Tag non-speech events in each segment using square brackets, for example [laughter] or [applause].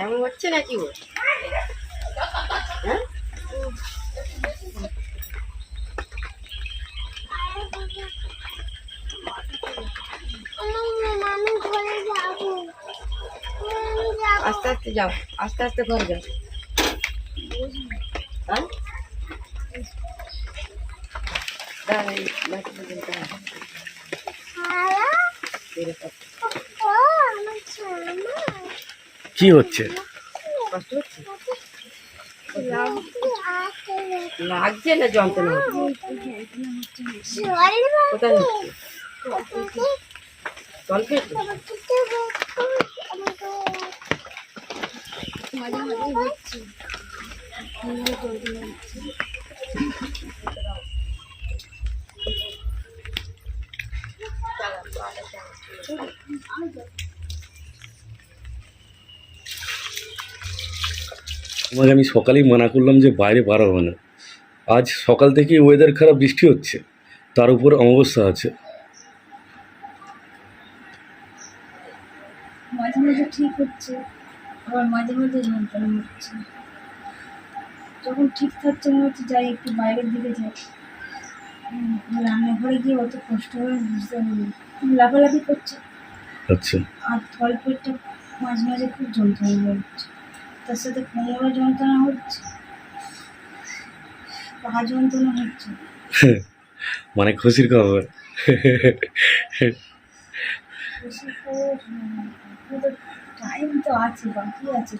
এমন হচ্ছে নাকি ও? হ্যাঁ? আস্তে আস্তে যাও আস্তে আস্তে ঘরে যাও। হ্যাঁ? দাঁড়াই কি হচ্ছে? লাগছে না যন্ত্রণা? কোথায় হচ্ছে? হচ্ছে তোমাকে আমি সকালেই মানা করলাম যে বাইরে বার হবে না। আজ সকাল থেকে ওয়েদার খারাপ, বৃষ্টি হচ্ছে। তার উপর অমাবস্যা আছে। যখন ঠিক থাকছে মনে হচ্ছে যাই একটু বাইরের দিকে যাই। রান্নাঘরে গিয়ে অত কষ্ট পারি লাফালাফি করছে। আচ্ছা। আর থল পেটটা মাঝে মাঝে খুব যন্ত্রণা হচ্ছে তার সাথে কোমরে যন্ত্রণা হচ্ছে। পা যন্ত্রণা হচ্ছে। [laughs] মানে খুশির খবর। টাইম তো আছে বাকি আছে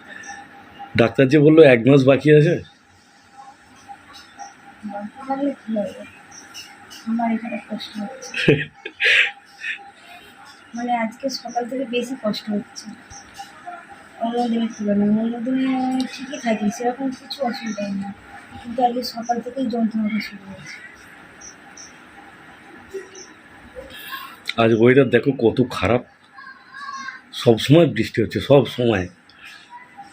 ডাক্তার যে বলল এক মাস বাকি আছে? বাকি থাকলে কী হবে? আমার এখানে কষ্ট হচ্ছে। [laughs] মানে আজকে সকাল থেকে বেশি কষ্ট হচ্ছে। অন্য দিনের তুলনায়। অন্য দিনে ঠিকই থাকি সেরকম কিছু অসুবিধা হয় না কিন্তু আজকে সকাল থেকেই যন্ত্রণাটা শুরু হয়েছে। আজ ওয়েদার দেখো কত খারাপ। সব সময় বৃষ্টি হচ্ছে সব সময়।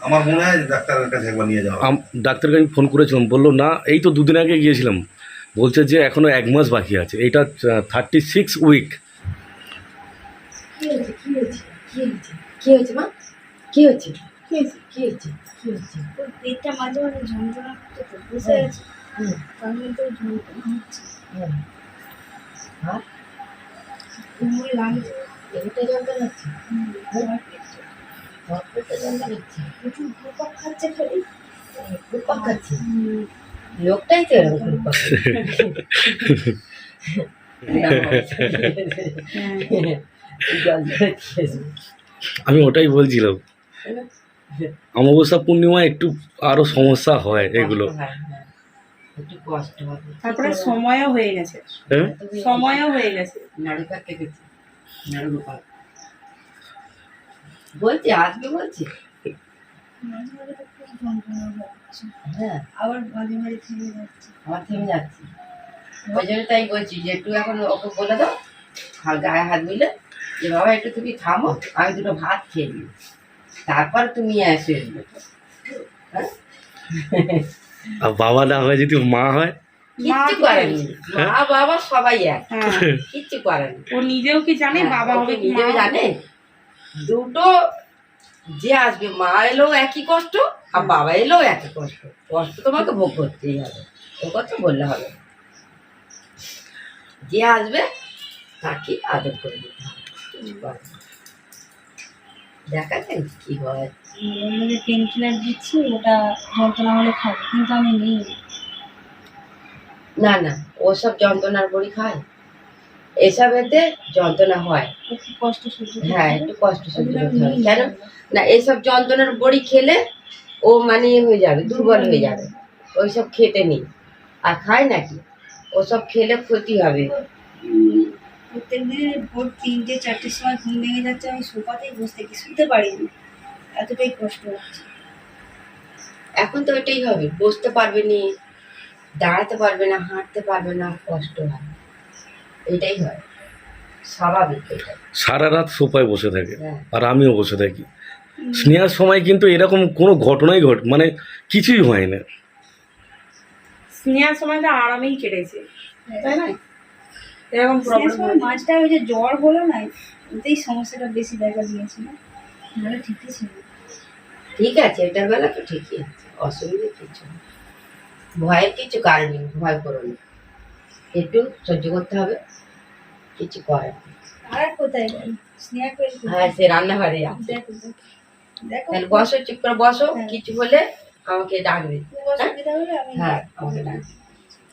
আমার মনে হয় ডাক্তারের কাছে একবার নিয়ে যাওয়া আম- ডাক্তারকে আমি ফোন করেছিলাম বলল না এই তো দুদিন আগে গিয়েছিলাম। বলছে যে এখনও এক মাস বাকি আছে। এটা থার্টি সিক্স উইক প্রচুর খাচ্ছে খালি। খাচ্ছে? হুম, লোকটাই তো এরকম হ্যাঁ। আমি ওটাই বলছিলাম। অমাবস্যা পূর্ণিমা একটু আরও সমস্যা হয় এগুলো। কষ্ট হয়। একটু কষ্ট হবে তারপরে সময়ও হয়ে গেছে। হ্যাঁ? সময়ও হয়ে গেছে। বলছি আসবে বলছি? যন্ত্রণা হচ্ছে হ্যাঁ। আবার মাঝে মাঝে থেমে যাচ্ছে। আমার থেমে যাচ্ছি। ওই জন্য তাই বলছি যে একটু এখন ওকে বলে দাও গায়ে হাত বুঝলে যে বাবা একটু তুমি থামো আমি দুটো ভাত খেয়ে দিই তারপর তুমি এসে এসবে। হ্যাঁ? আর বাবা না হয় যদি মা হয়? কিচ্ছু করেনি মা বাবা সবাই এক। হ্যাঁ। কিচ্ছু করেনি ও নিজেও কি জানে বাবা হবে কি কি নিজেও জানে? দুটো যে আসবে মা এলেও একই কষ্ট আর বাবা এলেও একই কষ্ট। কষ্ট তোমাকে ভোগ করতেই হবে ও কথা বললে হবে না। যে আসবে তাকে আদর করে দিতে হবে। দেখা যাক কি হয়? মধ্যে পেন কিলার দিচ্ছি ওটা যন্ত্রণা হলে খাব কিন্তু আমি নেই। না না ওসব যন্ত্রণার বড়ি খায়। এসব এতে যন্ত্রণা হয়। একটু কষ্ট সহ্য হ্যাঁ একটু কষ্ট সহ্য করতে হবে। কেন? না এইসব যন্ত্রণার বড়ি খেলে ও মানে ইয়ে হয়ে যাবে দুর্বল হয়ে যাবে। ওইসব খেতে নেই। আর খায় নাকি? ওসব খেলে ক্ষতি হবে। প্রত্যেক দিন ভোর তিনটে চারটের সময় ঘুম ভেঙে যাচ্ছে আমি সোফাতেই বসে থাকি শুতে পারিনি এতটাই কষ্ট হচ্ছে। এখন তো এটাই হবে বসতে পারবে নি দাঁড়াতে পারবে না হাঁটতে পারবে না কষ্ট হয়। এটাই হয় স্বাভাবিক এটা। সারা রাত সোফায় বসে থাকে হ্যাঁ। আর আমিও বসে থাকি। স্নেহার সময় কিন্তু এরকম কোনো ঘটনাই ঘট মানে কিছুই হয় না স্নেহার সময়টা আরামেই কেটেছে তাই না? এরকম প্রবলেম মাঝটা ওই যে জ্বর হলো না ওতেই সমস্যাটা বেশি দেখা দিয়েছিল। নাহলে ঠিকই ছিল। ঠিক আছে এটার বেলা তো ঠিকই আছে অসুবিধা কিছু নেই। ভয়ের কিছু কারণ নেই ভয় করো না। একটু সহ্য করতে হবে কিছু করার। আর কোথায় গেল স্নেহা করে হ্যাঁ সে রান্নাঘরে আছে। তাহলে বসো চুপ করে বসো হ্যাঁ। কিছু হলে আমাকে ডাকবে। আমি হ্যাঁ আমাকে ডাকবে।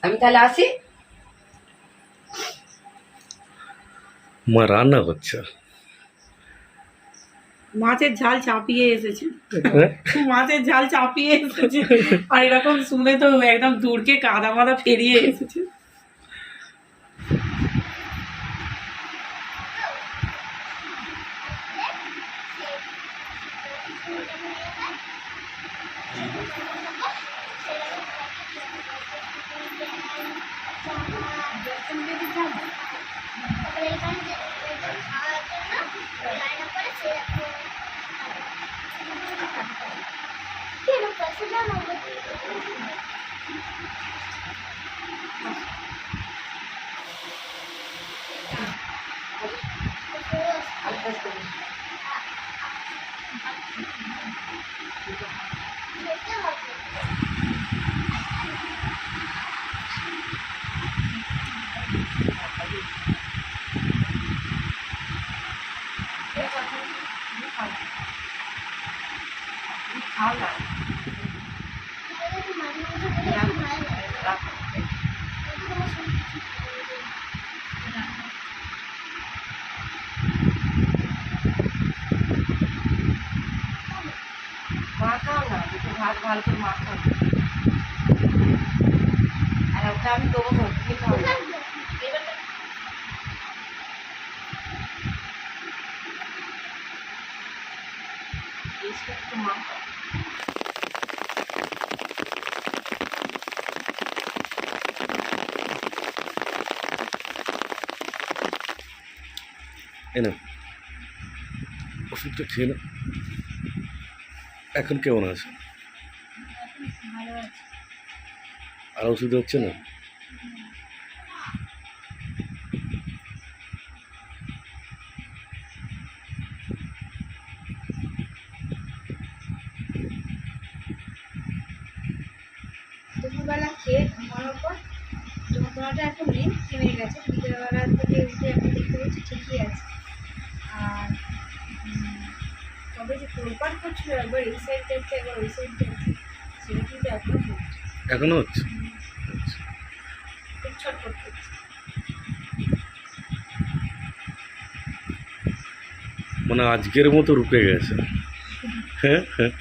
আমি তাহলে আসি? মা রান্না করছে। মাছের ঝাল চাপিয়ে এসেছে। হ্যাঁ? মাছের ঝাল চাপিয়ে এসেছে। আর এরকম শুনে তো একদম দূরকে কাদা মাদা ফেরিয়ে এসেছে তারপরে এখানে যে খাওয়ার জন্য লাইন করে সে কেন পয়সা দাও আস্তে আস্তে বসো। খাও না রাখো। মাখাও না ভাত ভালো করে মাখাও আর ওটা আমি দেবো না তুমি খাও একটু মাখাও এই না। ওষুধটা খেয়ে না। এখন কেমন আছে? আর ওষুধ হচ্ছে না? তবে যে তোলপাড় করছিল একবার এই সাইড যাচ্ছে একবার ওই সাইড যাচ্ছে সেটা কিন্তু এখনও হচ্ছে। এখনও হচ্ছে? ছটফট করছে। মানে আজকের মতো রুকে গেছে। হ্যাঁ হ্যাঁ।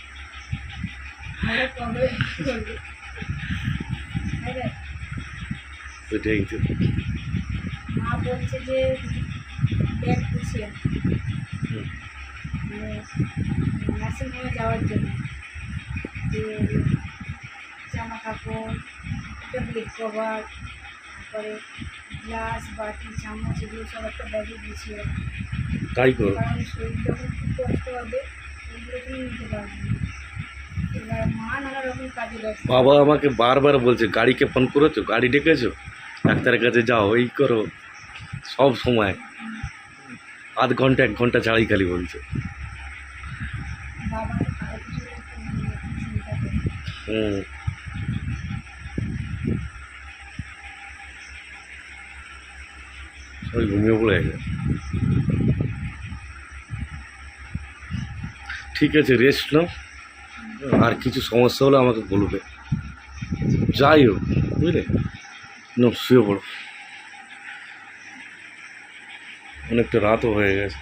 তাই তো। মা বলছে যে ব্যাগ গুছিয়ে নার্সিংহোমে যাওয়ার জন্য। যে জামা কাপড় একটা বেড কভার তারপরে গ্লাস বাটি চামচ এগুলো সব একটা ব্যাগে গুছিয়ে। তাই করো কারণ শরীর যখন খুব কষ্ট হবে এগুলো তুমি নিতে পারবে এবার মা নানা রকম কাজে ব্যস্ত। বাবা আমাকে বারবার বলছে গাড়িকে ফোন করেছ? গাড়ি ডেকেছো? ডাক্তারের কাছে যাও এই করো। সব সময়। আধ ঘণ্টা, এক ঘণ্টা ছাড়াই খালি বলছে। হুম। সবাই ঘুমিয়ে পড়ে গেছে। ঠিক আছে রেস্ট নাও। আর কিছু সমস্যা হলে আমাকে বলবে। যাই হোক, বুঝলে? না শুয়ে পড়ো। অনেকটা রাতও হয়ে গেছে।